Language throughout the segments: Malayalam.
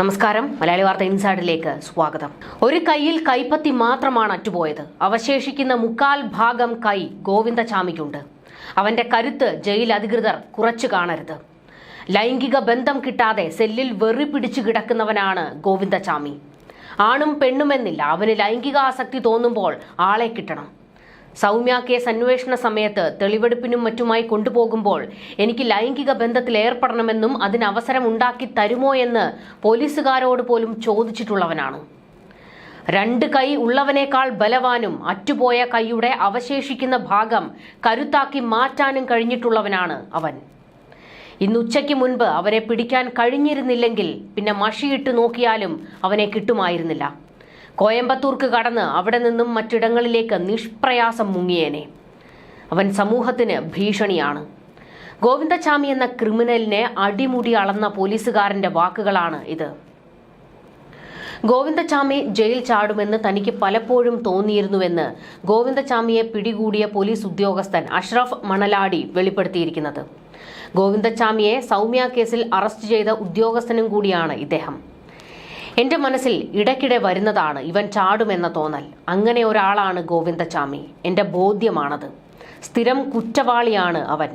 നമസ്കാരം. മലയാളി വാർത്ത ഇൻസൈഡിലേക്ക് സ്വാഗതം. ഒരു കൈയിൽ കൈപ്പത്തി മാത്രമാണ് അറ്റുപോയത്. അവശേഷിക്കുന്ന മുക്കാൽ ഭാഗം കൈ ഗോവിന്ദചാമിക്കുണ്ട്. അവന്റെ കരുത്ത് ജയിൽ അധികൃതർ കുറച്ചു കാണരുത്. ലൈംഗിക ബന്ധം കിട്ടാതെ സെല്ലിൽ വെറി പിടിച്ചു കിടക്കുന്നവനാണ് ഗോവിന്ദചാമി. ആണും പെണ്ണുമെന്നില്ല. അവന് ലൈംഗികാസക്തി തോന്നുമ്പോൾ ആളെ കിട്ടണം. സൗമ്യ കേസ് അന്വേഷണ സമയത്ത് തെളിവെടുപ്പിനും മറ്റുമായി കൊണ്ടുപോകുമ്പോൾ എനിക്ക് ലൈംഗിക ബന്ധത്തിൽ ഏർപ്പെടണമെന്നും അതിന് അവസരം ഉണ്ടാക്കി തരുമോ എന്ന് പോലീസുകാരോട് പോലും ചോദിച്ചിട്ടുള്ളവനാണ്. രണ്ട് കൈ ഉള്ളവനേക്കാൾ ബലവാനും അറ്റുപോയ കൈയുടെ അവശേഷിക്കുന്ന ഭാഗം കരുത്താക്കി മാറ്റാനും കഴിഞ്ഞിട്ടുള്ളവനാണ് അവൻ. ഇന്ന് ഉച്ചയ്ക്ക് മുൻപ് അവരെ പിടിക്കാൻ കഴിഞ്ഞിരുന്നില്ലെങ്കിൽ പിന്നെ മഷിയിട്ട് നോക്കിയാലും അവനെ കിട്ടുമായിരുന്നില്ല. കോയമ്പത്തൂർക്ക് കടന്ന് അവിടെ നിന്നും മറ്റിടങ്ങളിലേക്ക് നിഷ്പ്രയാസം മുങ്ങിയേനെ. അവൻ സമൂഹത്തിന് ഭീഷണിയാണ്. ഗോവിന്ദചാമി എന്ന ക്രിമിനലിനെ അടിമുടി അളന്ന പോലീസുകാരന്റെ വാക്കുകളാണ് ഇത്. ഗോവിന്ദചാമി ജയിൽ ചാടുമെന്ന് തനിക്ക് പലപ്പോഴും തോന്നിയിരുന്നുവെന്ന് ഗോവിന്ദചാമിയെ പിടികൂടിയ പോലീസ് ഉദ്യോഗസ്ഥൻ അഷ്റഫ് മണലാടി വെളിപ്പെടുത്തിയിരിക്കുന്നത്. ഗോവിന്ദചാമിയെ സൗമ്യ കേസിൽ അറസ്റ്റ് ചെയ്ത ഉദ്യോഗസ്ഥനും കൂടിയാണ് ഇദ്ദേഹം. എന്റെ മനസ്സിൽ ഇടയ്ക്കിടെ വരുന്നതാണ് ഇവൻ ചാടുമെന്ന തോന്നൽ. അങ്ങനെ ഒരാളാണ് ഗോവിന്ദചാമി എന്റെ ബോധ്യമാണത്. സ്ഥിരം കുറ്റവാളിയാണ് അവൻ.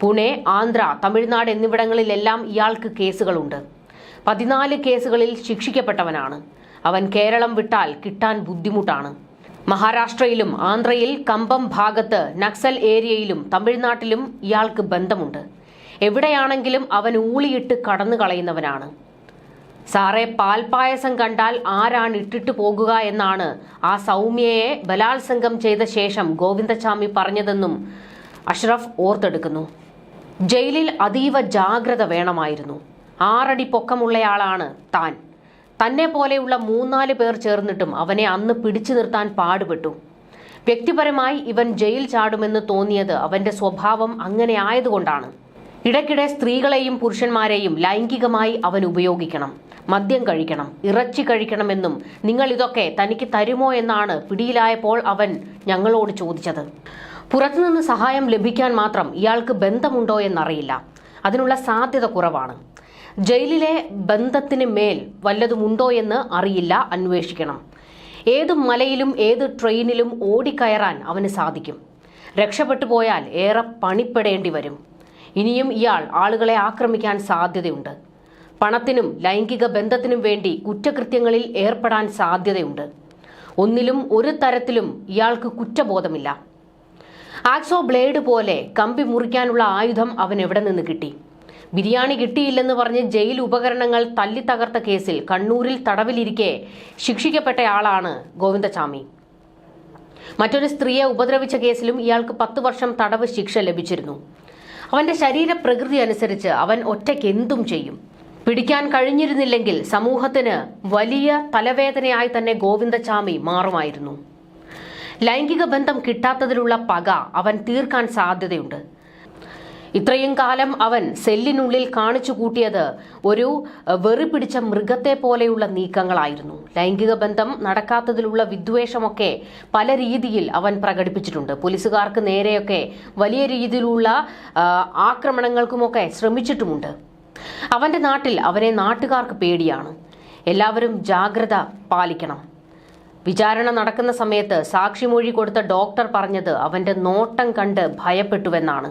പുണെ ആന്ധ്ര തമിഴ്നാട് എന്നിവിടങ്ങളിലെല്ലാം ഇയാൾക്ക് കേസുകളുണ്ട്. പതിനാല് കേസുകളിൽ ശിക്ഷിക്കപ്പെട്ടവനാണ്. അവൻ കേരളം വിട്ടാൽ കിട്ടാൻ ബുദ്ധിമുട്ടാണ്. മഹാരാഷ്ട്രയിലും ആന്ധ്രയിൽ കമ്പം ഭാഗത്ത് നക്സൽ ഏരിയയിലും തമിഴ്നാട്ടിലും ഇയാൾക്ക് ബന്ധമുണ്ട്. എവിടെയാണെങ്കിലും അവൻ ഊളിയിട്ട് കടന്നു കളയുന്നവനാണ് സാറേ പാൽപായസം കണ്ടാൽ ആരാണ് ഇട്ടിട്ട് പോകുക എന്നാണ് ആ സൗമ്യയെ ബലാത്സംഗം ചെയ്ത ശേഷം ഗോവിന്ദസ്വാമി പറഞ്ഞതെന്നും അഷ്റഫ് ഓർത്തെടുക്കുന്നു. ജയിലിൽ അതീവ ജാഗ്രത വേണമായിരുന്നു. ആറടി പൊക്കമുള്ളയാളാണ് താൻ. തന്നെ പോലെയുള്ള മൂന്നാൽ പേർ ചേർന്നിട്ടും അവനെ അന്ന് പിടിച്ചു നിർത്താൻ പാടുപെട്ടു. വ്യക്തിപരമായി ഇവൻ ജയിൽ ചാടുമെന്ന് തോന്നിയത് അവന്റെ സ്വഭാവം അങ്ങനെ ആയതുകൊണ്ടാണ്. ഇടയ്ക്കിടെ സ്ത്രീകളെയും പുരുഷന്മാരെയും ലൈംഗികമായി അവൻ ഉപയോഗിക്കണം മദ്യം കഴിക്കണം ഇറച്ചി കഴിക്കണമെന്നും നിങ്ങൾ ഇതൊക്കെ തനിക്ക് തരുമോ എന്നാണ് പിടിയിലായപ്പോൾ അവൻ ഞങ്ങളോട് ചോദിച്ചത്. പുറത്തുനിന്ന് സഹായം ലഭിക്കാൻ മാത്രം ഇയാൾക്ക് ബന്ധമുണ്ടോ എന്നറിയില്ല. അതിനുള്ള സാധ്യത കുറവാണ്. ജയിലിലെ ബന്ധത്തിന് മേൽ വല്ലതുമുണ്ടോ എന്ന് അറിയില്ല അന്വേഷിക്കണം. ഏത് മലയിലും ഏത് ട്രെയിനിലും ഓടിക്കയറാൻ അവന് സാധിക്കും. രക്ഷപ്പെട്ടു പോയാൽ ഏറെ പണിപ്പെടേണ്ടി വരും. ഇനിയും ഇയാൾ ആളുകളെ ആക്രമിക്കാൻ സാധ്യതയുണ്ട്. പണത്തിനും ലൈംഗിക ബന്ധത്തിനും വേണ്ടി കുറ്റകൃത്യങ്ങളിൽ ഏർപ്പെടാൻ സാധ്യതയുണ്ട്. ഒന്നിലും ഒരു തരത്തിലും ഇയാൾക്ക് കുറ്റബോധമില്ല. ആക്സോ ബ്ലേഡ് പോലെ കമ്പി മുറിക്കാനുള്ള ആയുധം അവൻ എവിടെ നിന്ന് കിട്ടി? ബിരിയാണി കിട്ടിയില്ലെന്ന് പറഞ്ഞ് ജയിൽ ഉപകരണങ്ങൾ തല്ലി തകർത്ത കേസിൽ കണ്ണൂരിൽ തടവിലിരിക്കെ ശിക്ഷിക്കപ്പെട്ടയാളാണ് ഗോവിന്ദചാമി മറ്റൊരു സ്ത്രീയെ ഉപദ്രവിച്ച കേസിലും ഇയാൾക്ക് പത്ത് വർഷം തടവ് ശിക്ഷ ലഭിച്ചിരുന്നു. അവന്റെ ശരീരപ്രകൃതി അനുസരിച്ച് അവൻ ഒറ്റയ്ക്ക് എന്തും ചെയ്യും. പിടിക്കാൻ കഴിഞ്ഞിരുന്നില്ലെങ്കിൽ സമൂഹത്തിന് വലിയ തലവേദനയായി തന്നെ ഗോവിന്ദചാമി മാറുമായിരുന്നു. ലൈംഗിക ബന്ധം കിട്ടാത്തതിലുള്ള പക അവൻ തീർക്കാൻ സാധ്യതയുണ്ട്. ഇത്രയും കാലം അവൻ സെല്ലിനുള്ളിൽ കാണിച്ചു കൂട്ടിയത് ഒരു വെറി പിടിച്ച മൃഗത്തെ പോലെയുള്ള നീക്കങ്ങളായിരുന്നു. ലൈംഗിക ബന്ധം നടക്കാത്തതിലുള്ള വിദ്വേഷമൊക്കെ പല രീതിയിൽ അവൻ പ്രകടിപ്പിച്ചിട്ടുണ്ട്. പോലീസുകാർക്ക് നേരെയൊക്കെ വലിയ രീതിയിലുള്ള ആക്രമണങ്ങൾക്കുമൊക്കെ ശ്രമിച്ചിട്ടുമുണ്ട്. അവന്റെ നാട്ടിൽ അവനെ നാട്ടുകാർക്ക് പേടിയാണ്. എല്ലാവരും ജാഗ്രത പാലിക്കണം. വിചാരണ നടക്കുന്ന സമയത്ത് സാക്ഷിമൊഴി കൊടുത്ത ഡോക്ടർ പറഞ്ഞത് അവന്റെ നോട്ടം കണ്ട് ഭയപ്പെട്ടുവെന്നാണ്.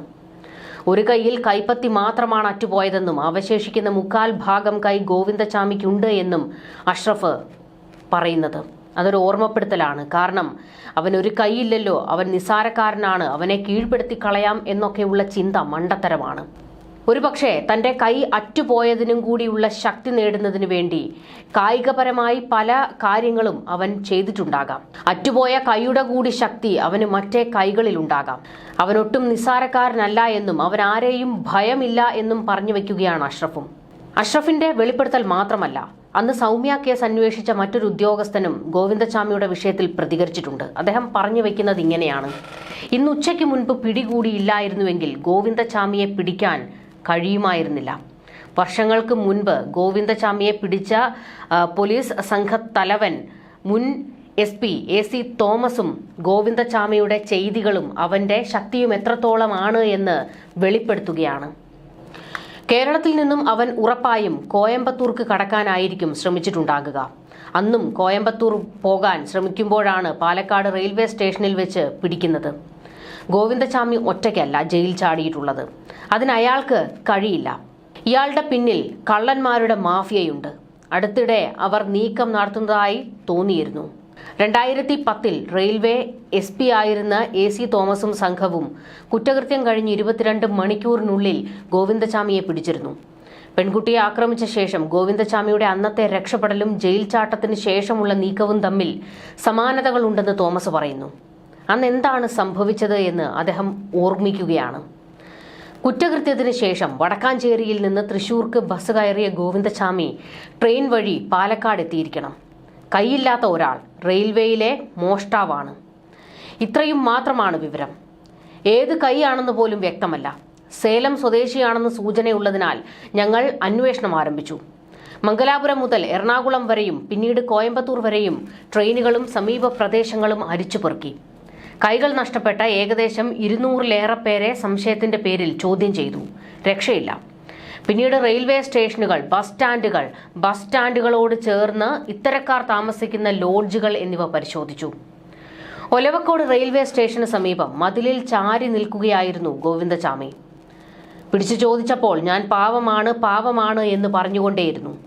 ഒരു കൈയിൽ കൈപ്പത്തി മാത്രമാണ് അറ്റുപോയതെന്നും അവശേഷിക്കുന്ന മുക്കാൽ ഭാഗം കൈ ഗോവിന്ദചാമിക്കുണ്ട് എന്നും അഷ്റഫ് പറയുന്നത്. അതൊരു ഓർമ്മപ്പെടുത്തലാണ്. കാരണം അവൻ ഒരു കൈയില്ലല്ലോ. അവൻ നിസാരക്കാരനാണ് അവനെ കീഴ്പ്പെടുത്തി കളയാം എന്നൊക്കെയുള്ള ചിന്ത മണ്ടത്തരമാണ്. ഒരുപക്ഷെ തന്റെ കൈ അറ്റുപോയതിനും കൂടിയുള്ള ശക്തി നേടുന്നതിനു വേണ്ടി കായികപരമായി പല കാര്യങ്ങളും അവൻ ചെയ്തിട്ടുണ്ടാകാം. അറ്റുപോയ കൈയുടെ കൂടി ശക്തി അവന് മറ്റേ കൈകളിൽ കൈകളിലുണ്ടാകാം അവനൊട്ടും നിസ്സാരക്കാരനല്ല എന്നും അവൻ ആരെയും ഭയമില്ല എന്നും പറഞ്ഞു വെക്കുകയാണ് അഷ്റഫും. അഷ്റഫിന്റെ വെളിപ്പെടുത്തൽ മാത്രമല്ല അന്ന് സൗമ്യ കേസ് അന്വേഷിച്ച മറ്റൊരു ഉദ്യോഗസ്ഥനും ഗോവിന്ദസ്വാമിയുടെ വിഷയത്തിൽ പ്രതികരിച്ചിട്ടുണ്ട്. അദ്ദേഹം പറഞ്ഞു വെക്കുന്നത് ഇങ്ങനെയാണ്. ഇന്ന് ഉച്ചയ്ക്ക് മുൻപ് പിടികൂടിയില്ലായിരുന്നുവെങ്കിൽ ഗോവിന്ദസ്വാമിയെ പിടിക്കാൻ കഴിയുമായിരുന്നില്ല. വർഷങ്ങൾക്ക് മുൻപ് ഗോവിന്ദചാമിയെ പിടിച്ച പോലീസ് സംഘത്തലവൻ മുൻ എസ് പി എ സി തോമസും ഗോവിന്ദചാമിയുടെ ചെയ്തികളും അവന്റെ ശക്തിയും എത്രത്തോളമാണ് എന്ന് വെളിപ്പെടുത്തുകയാണ്. കേരളത്തിൽ നിന്നും അവൻ ഉറപ്പായും കോയമ്പത്തൂർക്ക് കടക്കാനായിരിക്കും ശ്രമിച്ചിട്ടുണ്ടാകുക. അന്നും കോയമ്പത്തൂർ പോകാൻ ശ്രമിക്കുമ്പോഴാണ് പാലക്കാട് റെയിൽവേ സ്റ്റേഷനിൽ വെച്ച് പിടിക്കുന്നത്. ഗോവിന്ദചാമി ഒറ്റയ്ക്കല്ല ജയിൽ ചാടിയിട്ടുള്ളത്. അതിന് അയാൾക്ക് കഴിയില്ല. ഇയാളുടെ പിന്നിൽ കള്ളന്മാരുടെ മാഫിയയുണ്ട്. അടുത്തിടെ അവർ നീക്കം നടത്തുന്നതായി തോന്നിയിരുന്നു. രണ്ടായിരത്തി പത്തിൽ റെയിൽവേ എസ് പി ആയിരുന്ന എ സി തോമസും സംഘവും കുറ്റകൃത്യം കഴിഞ്ഞ് ഇരുപത്തിരണ്ട് മണിക്കൂറിനുള്ളിൽ ഗോവിന്ദചാമിയെ പിടിച്ചിരുന്നു. പെൺകുട്ടിയെ ആക്രമിച്ച ശേഷം ഗോവിന്ദചാമിയുടെ അന്നത്തെ രക്ഷപ്പെടലും ജയിൽ ചാട്ടത്തിന് ശേഷമുള്ള നീക്കവും തമ്മിൽ സമാനതകളുണ്ടെന്ന് തോമസ് പറയുന്നു. അന്ന് എന്താണ് സംഭവിച്ചത് എന്ന് അദ്ദേഹം ഓർമ്മിക്കുകയാണ്. കുറ്റകൃത്യത്തിന് ശേഷം വടക്കാഞ്ചേരിയിൽ നിന്ന് തൃശൂർക്ക് ബസ് കയറിയ ഗോവിന്ദസ്വാമി ട്രെയിൻ വഴി പാലക്കാട് എത്തിയിരിക്കണം. കൈയില്ലാത്ത ഒരാൾ റെയിൽവേയിലെ മോഷ്ടാവാണ്. ഇത്രയും മാത്രമാണ് വിവരം. ഏത് കൈയാണെന്ന് പോലും വ്യക്തമല്ല. സേലം സ്വദേശിയാണെന്ന് സൂചനയുള്ളതിനാൽ ഞങ്ങൾ അന്വേഷണം ആരംഭിച്ചു. മംഗലാപുരം മുതൽ എറണാകുളം വരെയും പിന്നീട് കോയമ്പത്തൂർ വരെയും ട്രെയിനുകളും സമീപ പ്രദേശങ്ങളും അരിച്ചുപെറുക്കി. കൈകൾ നഷ്ടപ്പെട്ട ഏകദേശം ഇരുന്നൂറിലേറെ പേരെ സംശയത്തിന്റെ പേരിൽ ചോദ്യം ചെയ്തു. രക്ഷയില്ല. പിന്നീട് റെയിൽവേ സ്റ്റേഷനുകൾ ബസ് സ്റ്റാൻഡുകൾ ബസ് സ്റ്റാൻഡുകളോട് ചേർന്ന് ഇത്തരക്കാർ താമസിക്കുന്ന ലോഡ്ജുകൾ എന്നിവ പരിശോധിച്ചു. ഒലവക്കോട് റെയിൽവേ സ്റ്റേഷന് സമീപം മതിലിൽ ചാരി നിൽക്കുകയായിരുന്നു ഗോവിന്ദചാമി. പിടിച്ചു ചോദിച്ചപ്പോൾ ഞാൻ പാവമാണ് പാവമാണ് എന്ന് പറഞ്ഞുകൊണ്ടേയിരുന്നു.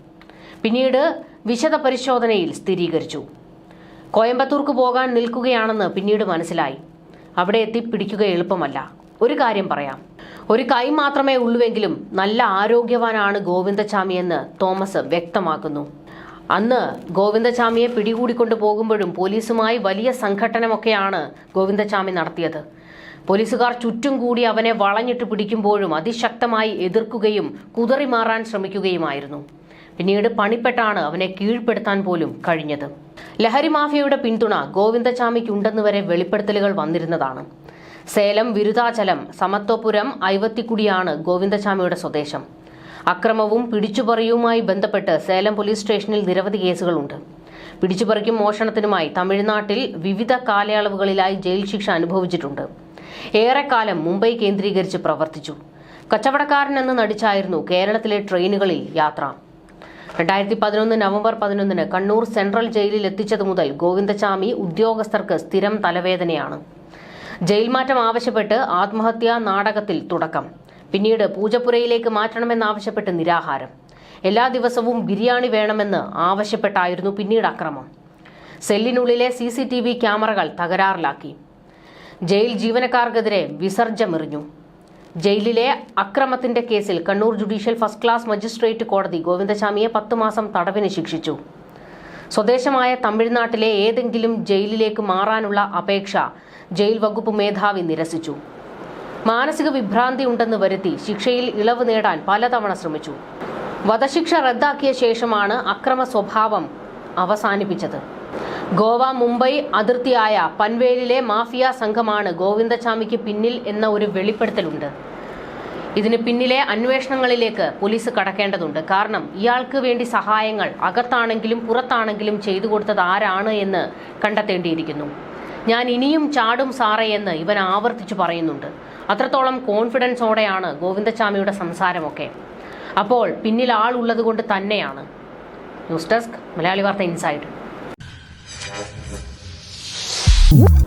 പിന്നീട് വിശദ പരിശോധനയിൽ സ്ഥിരീകരിച്ചു. കോയമ്പത്തൂർക്ക് പോകാൻ നിൽക്കുകയാണെന്ന് പിന്നീട് മനസ്സിലായി. അവിടെ എത്തി പിടിക്കുക എളുപ്പമല്ല. ഒരു കാര്യം പറയാം. ഒരു കൈ മാത്രമേ ഉള്ളുവെങ്കിലും നല്ല ആരോഗ്യവാനാണ് ഗോവിന്ദചാമി എന്ന് തോമസ് വ്യക്തമാക്കുന്നു. അന്ന് ഗോവിന്ദചാമിയെ പിടികൂടിക്കൊണ്ടു പോകുമ്പോഴും പോലീസുമായി വലിയ സംഘട്ടനമൊക്കെയാണ് ഗോവിന്ദചാമി നടത്തിയത്. പോലീസുകാർ ചുറ്റും കൂടി അവനെ വളഞ്ഞിട്ട് പിടിക്കുമ്പോഴും അതിശക്തമായി എതിർക്കുകയും കുതറി മാറാൻ ശ്രമിക്കുകയുമായിരുന്നു. പിന്നീട് പണിപ്പെട്ടാണ് അവനെ കീഴ്പ്പെടുത്താൻ പോലും കഴിഞ്ഞത്. ലഹരി മാഫിയയുടെ പിന്തുണ ഗോവിന്ദചാമിക്കുണ്ടെന്ന് വരെ വെളിപ്പെടുത്തലുകൾ വന്നിരുന്നതാണ്. സേലം വിരുദാചലം സമത്വപുരം ഐവത്തിക്കുടിയാണ് ഗോവിന്ദചാമിയുടെ സ്വദേശം. അക്രമവും പിടിച്ചുപറിയുമായി ബന്ധപ്പെട്ട് സേലം പോലീസ് സ്റ്റേഷനിൽ നിരവധി കേസുകളുണ്ട്. പിടിച്ചുപറിക്കും മോഷണത്തിനുമായി തമിഴ്നാട്ടിൽ വിവിധ കാലയളവുകളിലായി ജയിൽ ശിക്ഷ അനുഭവിച്ചിട്ടുണ്ട്. ഏറെക്കാലം മുംബൈ കേന്ദ്രീകരിച്ച് പ്രവർത്തിച്ചു. കച്ചവടക്കാരനെന്ന് നടിച്ചായിരുന്നു കേരളത്തിലെ ട്രെയിനുകളിൽ യാത്ര. രണ്ടായിരത്തി പതിനൊന്ന് നവംബർ പതിനൊന്നിന് കണ്ണൂർ സെൻട്രൽ ജയിലിൽ എത്തിച്ചത് മുതൽ ഗോവിന്ദചാമി ഉദ്യോഗസ്ഥർക്ക് സ്ഥിരം തലവേദനയാണ്. ജയിൽ മാറ്റം ആവശ്യപ്പെട്ട് ആത്മഹത്യാ നാടകത്തിൽ തുടക്കം. പിന്നീട് പൂജപ്പുരയിലേക്ക് മാറ്റണമെന്നാവശ്യപ്പെട്ട് നിരാഹാരം. എല്ലാ ദിവസവും ബിരിയാണി വേണമെന്ന് ആവശ്യപ്പെട്ടായിരുന്നു പിന്നീട് അക്രമം. സെല്ലിനുള്ളിലെ സി സി ടി വി ക്യാമറകൾ തകരാറിലാക്കി. ജയിൽ ജീവനക്കാർക്കെതിരെ വിസർജമെറിഞ്ഞു ജയിലിലെ അക്രമത്തിന്റെ കേസിൽ Kannur judicial first class magistrate കോടതി ഗോവിന്ദചാമിയെ പത്ത് മാസം തടവിന് ശിക്ഷിച്ചു. സ്വദേശമായ തമിഴ്നാട്ടിലെ ഏതെങ്കിലും ജയിലിലേക്ക് മാറാനുള്ള അപേക്ഷ ജയിൽ വകുപ്പ് മേധാവി നിരസിച്ചു. മാനസിക വിഭ്രാന്തി ഉണ്ടെന്ന് വരുത്തി ശിക്ഷയിൽ ഇളവ് നേടാൻ പലതവണ ശ്രമിച്ചു. വധശിക്ഷ റദ്ദാക്കിയ ശേഷമാണ് അക്രമ സ്വഭാവം അവസാനിപ്പിച്ചത്. ഗോവ മുംബൈ അതിർത്തിയായ പൻവേലിലെ മാഫിയ സംഘമാണ് ഗോവിന്ദചാമിക്ക് പിന്നിൽ എന്ന ഒരു വെളിപ്പെടുത്തലുണ്ട്. ഇതിന് പിന്നിലെ അന്വേഷണങ്ങളിലേക്ക് പോലീസ് കടക്കേണ്ടതുണ്ട്. കാരണം ഇയാൾക്ക് വേണ്ടി സഹായങ്ങൾ അകത്താണെങ്കിലും പുറത്താണെങ്കിലും ചെയ്തു കൊടുത്തത് ആരാണ് എന്ന് കണ്ടെത്തേണ്ടിയിരിക്കുന്നു. ഞാൻ ഇനിയും ചാടും സാറേ എന്ന് ഇവൻ ആവർത്തിച്ചു പറയുന്നുണ്ട്. അത്രത്തോളം കോൺഫിഡൻസോടെയാണ് ഗോവിന്ദചാമിയുടെ സംസാരമൊക്കെ. അപ്പോൾ പിന്നിൽ ആളുള്ളത് കൊണ്ട് തന്നെയാണ്. ന്യൂസ് ഡെസ്ക് മലയാളി വാർത്ത ഇൻസൈഡ്. Woo!